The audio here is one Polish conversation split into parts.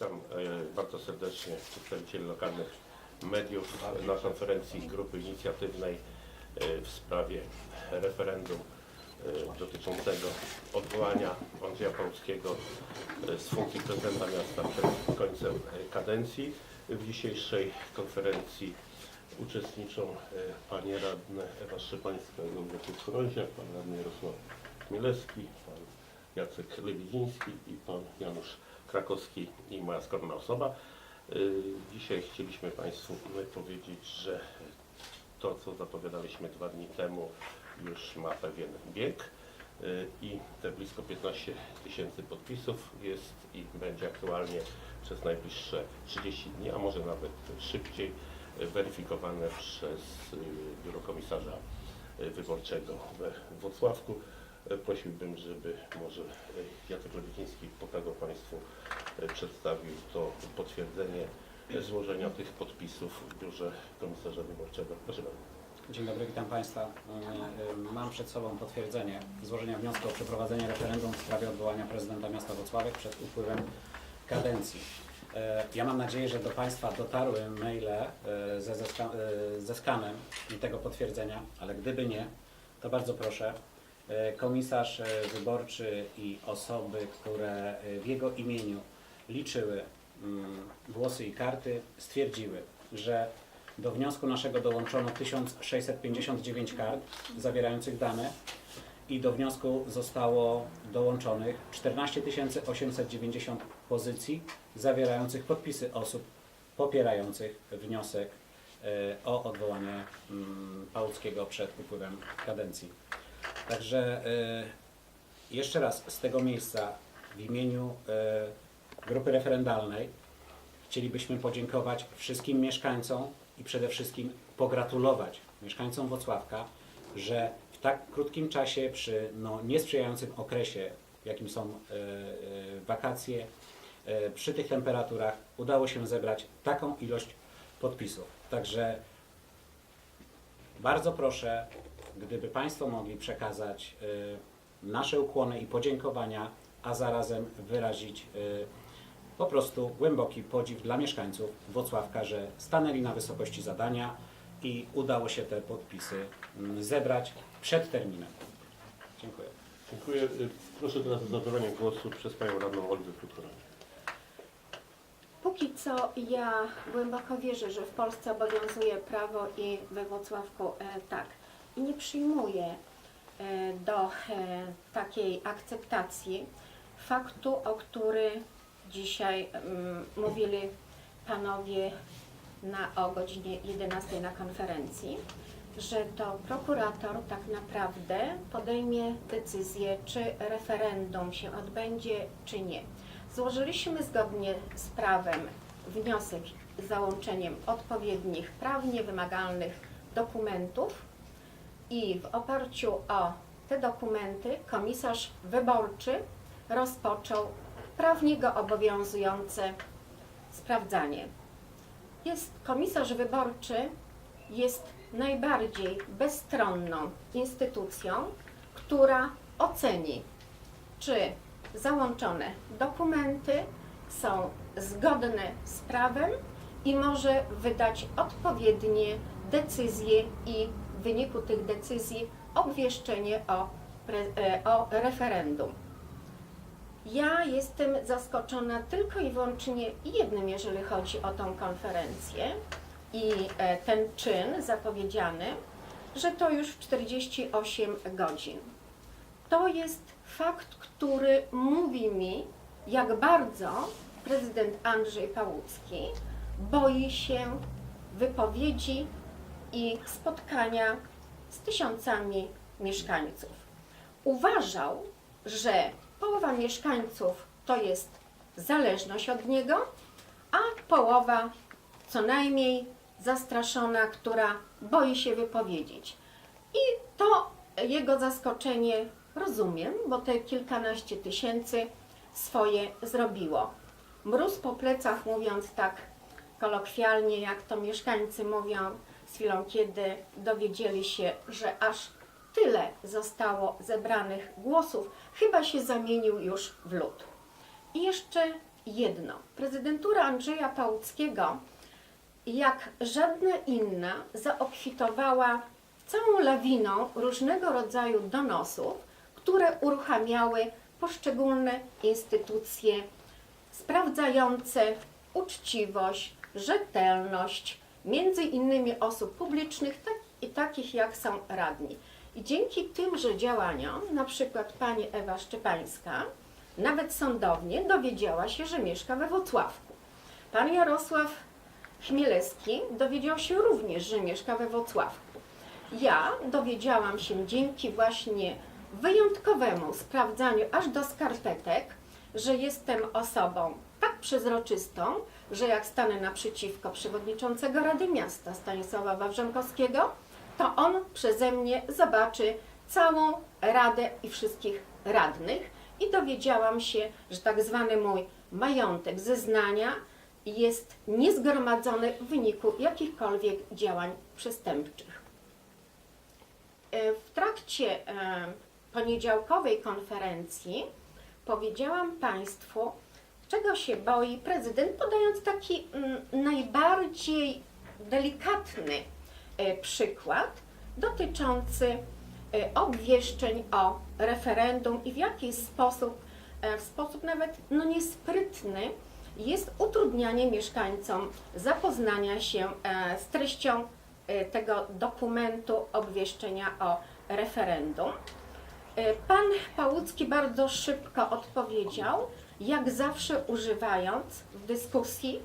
Witam e, bardzo serdecznie przedstawicieli lokalnych mediów na konferencji grupy inicjatywnej e, w sprawie referendum e, dotyczącego odwołania Andrzeja Pałowskiego e, z funkcji prezydenta miasta przed końcem kadencji. W dzisiejszej konferencji uczestniczą panie radne Ewa Szczepańska z Wojciech pan radny Jarosław Chmielewski, pan Jacek Lewidziński i pan Janusz Krakowski i moja skromna osoba. Y, Dzisiaj chcieliśmy Państwu powiedzieć, że to, co zapowiadaliśmy dwa dni temu, już ma pewien bieg y, i te blisko 15 tysięcy podpisów jest i będzie aktualnie przez najbliższe 30 dni, a może nawet szybciej weryfikowane przez y, Biuro Komisarza Wyborczego we Wrocławku. E, Prosiłbym, żeby może e, Jacek Lewidziński pokazał Państwu, e, przedstawił to potwierdzenie e, złożenia tych podpisów w Biurze Komisarza Wyborczego. Proszę bardzo. Dzień dobry, witam Państwa. Y, y, Mam przed sobą potwierdzenie złożenia wniosku o przeprowadzenie referendum w sprawie odwołania prezydenta miasta Wrocławek przed upływem kadencji. Ja mam nadzieję, że do Państwa dotarły maile ze, ze skanem tego potwierdzenia, ale gdyby nie, to bardzo proszę. Y, Komisarz y, wyborczy i osoby, które y, w jego imieniu liczyły mm, głosy i karty, stwierdziły, że do wniosku naszego dołączono 1659 kart zawierających dane i do wniosku zostało dołączonych 14 890 pozycji zawierających podpisy osób popierających wniosek e, o odwołanie mm, Pałuckiego przed upływem kadencji. Także e, jeszcze raz z tego miejsca w imieniu e, grupy referendalnej chcielibyśmy podziękować wszystkim mieszkańcom i przede wszystkim pogratulować mieszkańcom Włocławka, że w tak krótkim czasie, przy no, niesprzyjającym okresie, jakim są e, wakacje, przy tych temperaturach udało się zebrać taką ilość podpisów. Także bardzo proszę, gdyby Państwo mogli przekazać e, nasze ukłony i podziękowania, a zarazem wyrazić e, po prostu głęboki podziw dla mieszkańców Włocławka, że stanęli na wysokości zadania i udało się te podpisy mm, zebrać przed terminem. Dziękuję. Dziękuję. Y, Proszę teraz o zabranie głosu przez Panią Radną Olgę Krukoronię. Póki co ja głęboko wierzę, że w Polsce obowiązuje prawo i we Wrocławku e, tak. Nie przyjmuję e, do e, takiej akceptacji faktu, o który dzisiaj mm, mówili panowie na, o godzinie 11 na konferencji, że to prokurator tak naprawdę podejmie decyzję, czy referendum się odbędzie, czy nie. Złożyliśmy zgodnie z prawem wniosek z załączeniem odpowiednich prawnie wymagalnych dokumentów i w oparciu o te dokumenty komisarz wyborczy rozpoczął prawnie go obowiązujące sprawdzanie. Jest komisarz wyborczy jest najbardziej bezstronną instytucją, która oceni, czy załączone dokumenty są zgodne z prawem i może wydać odpowiednie decyzje i wyniku tych decyzji obwieszczenie o, e, o referendum. Ja jestem zaskoczona tylko i wyłącznie jednym, jeżeli chodzi o tą konferencję i e, ten czyn zapowiedziany, że to już w 48 godzin. To jest fakt, który mówi mi, jak bardzo prezydent Andrzej Pałucki boi się wypowiedzi i spotkania z tysiącami mieszkańców. Uważał, że połowa mieszkańców to jest zależność od niego, a połowa co najmniej zastraszona, która boi się wypowiedzieć. I to jego zaskoczenie rozumiem, bo te kilkanaście tysięcy swoje zrobiło. Mróz po plecach, mówiąc tak kolokwialnie, jak to mieszkańcy mówią, z chwilą, kiedy dowiedzieli się, że aż tyle zostało zebranych głosów, chyba się zamienił już w lód. I jeszcze jedno. Prezydentura Andrzeja Pałuckiego, jak żadna inna, zaobfitowała całą lawiną różnego rodzaju donosów, które uruchamiały poszczególne instytucje sprawdzające uczciwość, rzetelność, między innymi osób publicznych, tak, i takich jak są radni. I dzięki tymże działaniom, na przykład pani Ewa Szczepańska, nawet sądownie dowiedziała się, że mieszka we Włocławku. Pan Jarosław Chmielewski dowiedział się również, że mieszka we Włocławku. Ja dowiedziałam się dzięki właśnie wyjątkowemu sprawdzaniu aż do skarpetek, że jestem osobą tak przezroczystą, że jak stanę naprzeciwko przewodniczącego Rady Miasta Stanisława Wawrzękowskiego, to on przeze mnie zobaczy całą Radę i wszystkich radnych i dowiedziałam się, że tak zwany mój majątek zeznania jest niezgromadzony w wyniku jakichkolwiek działań przestępczych. E, W trakcie e, poniedziałkowej konferencji powiedziałam Państwu, czego się boi prezydent, podając taki mm, najbardziej delikatny e, przykład dotyczący e, obwieszczeń o referendum i w jaki sposób, e, w sposób nawet no, niesprytny, jest utrudnianie mieszkańcom zapoznania się z treścią tego dokumentu obwieszczenia o referendum. Pan Pałucki bardzo szybko odpowiedział, jak zawsze używając w dyskusji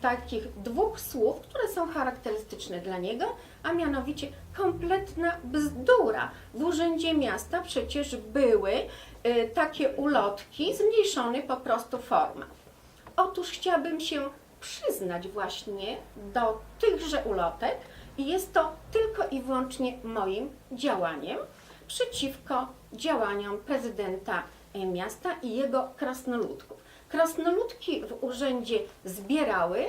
takich dwóch słów, które są charakterystyczne dla niego, a mianowicie kompletna bzdura. W Urzędzie Miasta przecież były e, takie ulotki, zmniejszony po prostu format. Otóż chciałabym się przyznać właśnie do tychże ulotek i jest to tylko i wyłącznie moim działaniem przeciwko działaniom prezydenta miasta i jego krasnoludków. Krasnoludki w urzędzie zbierały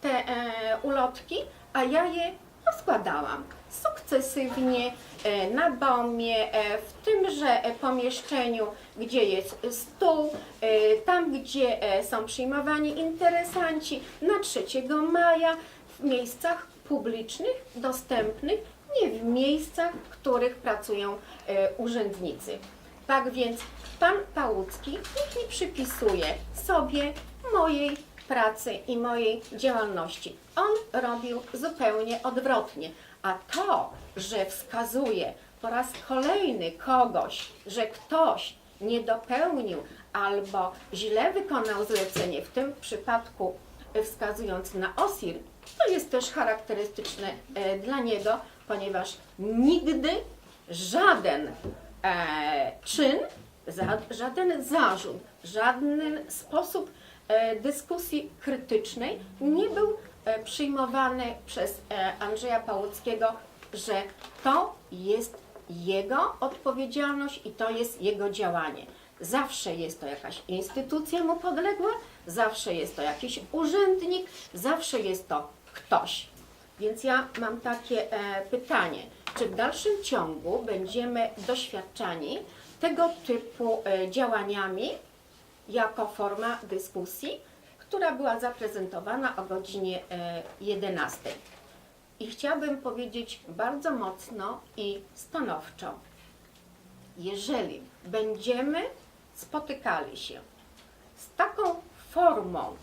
te e, ulotki, a ja je rozkładałam sukcesywnie e, na bomie, e, w tymże e, pomieszczeniu, gdzie jest stół, e, tam gdzie e, są przyjmowani interesanci, na 3 maja, w miejscach publicznych, dostępnych, nie w miejscach, w których pracują e, urzędnicy. Tak więc pan Pałucki niech nie przypisuje sobie mojej pracy i mojej działalności. On robił zupełnie odwrotnie. A to, że wskazuje po raz kolejny kogoś, że ktoś nie dopełnił albo źle wykonał zlecenie, w tym przypadku wskazując na OSIR, to jest też charakterystyczne e, dla niego, ponieważ nigdy żaden e, czyn, za, żaden zarzut, żaden sposób e, dyskusji krytycznej nie był e, przyjmowany przez e, Andrzeja Pałuckiego, że to jest jego odpowiedzialność i to jest jego działanie. Zawsze jest to jakaś instytucja mu podległa, zawsze jest to jakiś urzędnik, zawsze jest to ktoś. Więc ja mam takie e, pytanie, czy w dalszym ciągu będziemy doświadczani tego typu e, działaniami jako forma dyskusji, która była zaprezentowana o godzinie e, 11. I chciałabym powiedzieć bardzo mocno i stanowczo, jeżeli będziemy spotykali się z taką formą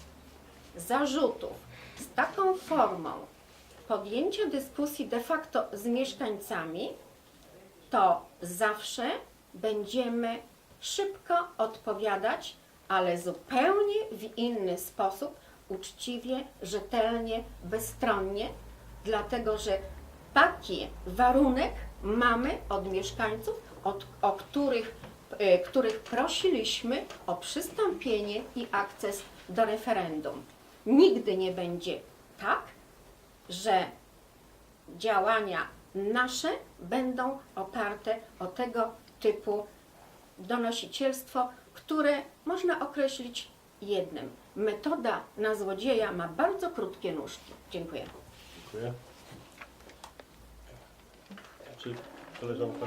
zarzutów, z taką formą podjęcia dyskusji de facto z mieszkańcami, to zawsze będziemy szybko odpowiadać, ale zupełnie w inny sposób, uczciwie, rzetelnie, bezstronnie, dlatego że taki warunek mamy od mieszkańców, od, o których, e, których prosiliśmy o przystąpienie i akces do referendum. Nigdy nie będzie tak, że działania nasze będą oparte o tego typu donosicielstwo, które można określić jednym. Metoda na złodzieja ma bardzo krótkie nóżki. Dziękuję. Dziękuję. Czy Koleżanka.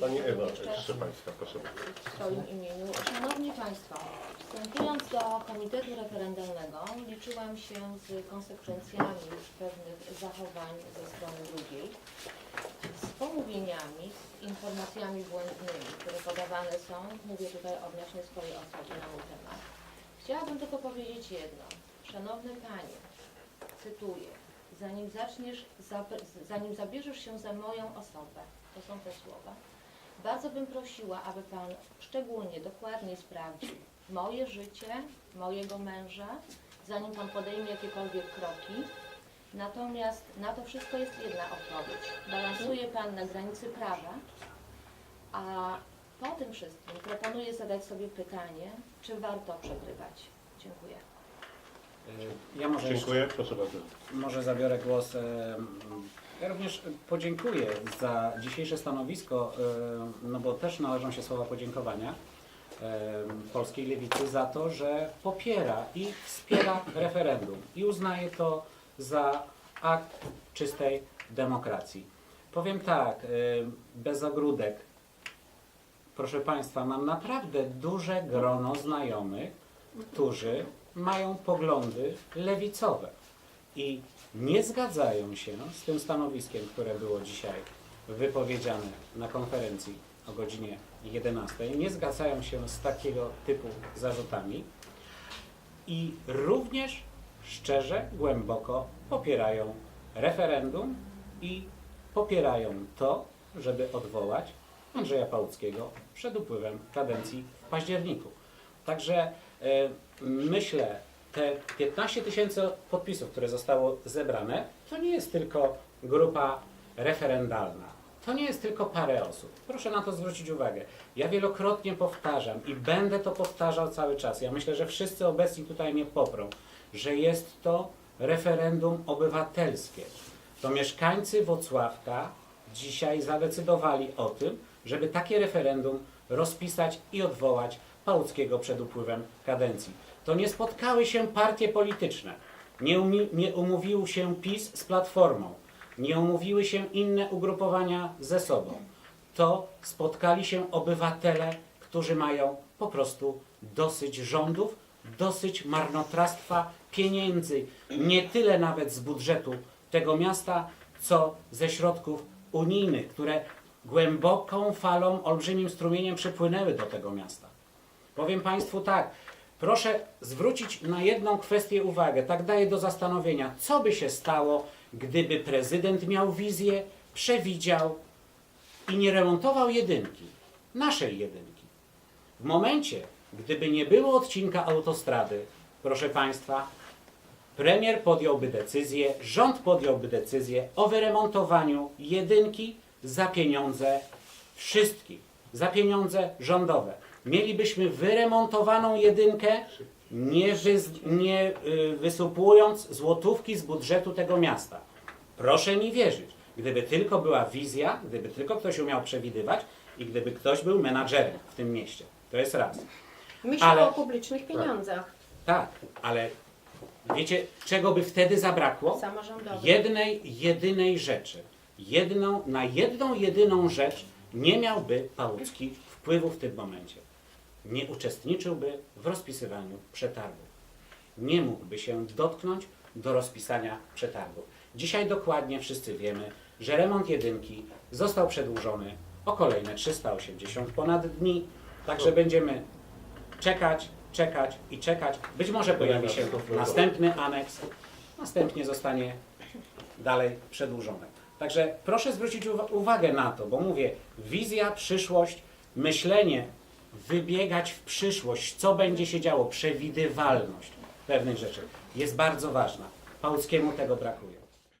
Pani Ewa, jeszcze proszę bardzo. w swoim imieniu. Szanowni Państwo, wstępując do Komitetu Referendalnego liczyłam się z konsekwencjami pewnych zachowań ze strony drugiej, z pomówieniami, z informacjami błędnymi, które podawane są. Mówię tutaj odnośnie swojej osoby na mój temat. Chciałabym tylko powiedzieć jedno. Szanowny Panie, cytuję, zanim zaczniesz, zanim zabierzesz się za moją osobę, to są te słowa, bardzo bym prosiła, aby Pan szczególnie, dokładnie sprawdził moje życie, mojego męża, zanim Pan podejmie jakiekolwiek kroki. Natomiast na to wszystko jest jedna odpowiedź. Balansuje Pan na granicy prawa, a po tym wszystkim proponuję zadać sobie pytanie, czy warto przegrywać. Dziękuję. Ja może jeszcze Dziękuję, proszę bardzo. Może zabiorę głos. Ja również podziękuję za dzisiejsze stanowisko, no bo też należą się słowa podziękowania polskiej lewicy za to, że popiera i wspiera referendum i uznaje to za akt czystej demokracji. Powiem tak, bez ogródek, proszę Państwa, mam naprawdę duże grono znajomych, którzy mają poglądy lewicowe i nie zgadzają się z tym stanowiskiem, które było dzisiaj wypowiedziane na konferencji o godzinie 11. Nie zgadzają się z takiego typu zarzutami i również szczerze, głęboko popierają referendum i popierają to, żeby odwołać Andrzeja Pałuckiego przed upływem kadencji w październiku. Także e, myślę, te 15 tysięcy podpisów, które zostało zebrane, to nie jest tylko grupa referendalna. To nie jest tylko parę osób. Proszę na to zwrócić uwagę. Ja wielokrotnie powtarzam i będę to powtarzał cały czas. Ja myślę, że wszyscy obecni tutaj mnie poprą, że jest to referendum obywatelskie. To mieszkańcy Wocławka dzisiaj zadecydowali o tym, żeby takie referendum rozpisać i odwołać Pałuckiego przed upływem kadencji. To nie spotkały się partie polityczne. Nie, nie umówił się PiS z Platformą. Nie umówiły się inne ugrupowania ze sobą. To spotkali się obywatele, którzy mają po prostu dosyć rządów, dosyć marnotrawstwa pieniędzy. Nie tyle nawet z budżetu tego miasta, co ze środków unijnych, które głęboką falą, olbrzymim strumieniem przypłynęły do tego miasta. Powiem Państwu tak, proszę zwrócić na jedną kwestię uwagę, tak daję do zastanowienia, co by się stało, gdyby prezydent miał wizję, przewidział i nie remontował jedynki, naszej jedynki. W momencie, gdyby nie było odcinka autostrady, proszę Państwa, premier podjąłby decyzję, rząd podjąłby decyzję o wyremontowaniu jedynki za pieniądze wszystkich, za pieniądze rządowe. Mielibyśmy wyremontowaną jedynkę, nie, nie y, wysupując złotówki z budżetu tego miasta. Proszę mi wierzyć, gdyby tylko była wizja, gdyby tylko ktoś umiał przewidywać i gdyby ktoś był menadżerem w tym mieście. To jest raz. Myślę Ale- o publicznych pieniądzach Tak, ale wiecie, czego by wtedy zabrakło? samorządowych. Jednej, jedynej rzeczy. Jedną, na jedną, jedyną rzecz nie miałby Pałucki wpływu w tym momencie. Nie uczestniczyłby w rozpisywaniu przetargów. Nie mógłby się dotknąć do rozpisania przetargów. Dzisiaj dokładnie wszyscy wiemy, że remont jedynki został przedłużony o kolejne 380 ponad dni. Także będziemy czekać, czekać i czekać. Być może pojawi się następny aneks, następnie zostanie dalej przedłużone. Także proszę zwrócić uwa- uwagę na to, bo mówię, wizja, przyszłość, myślenie, wybiegać w przyszłość, co będzie się działo, przewidywalność pewnych rzeczy jest bardzo ważna. Pałuckiemu tego brakuje.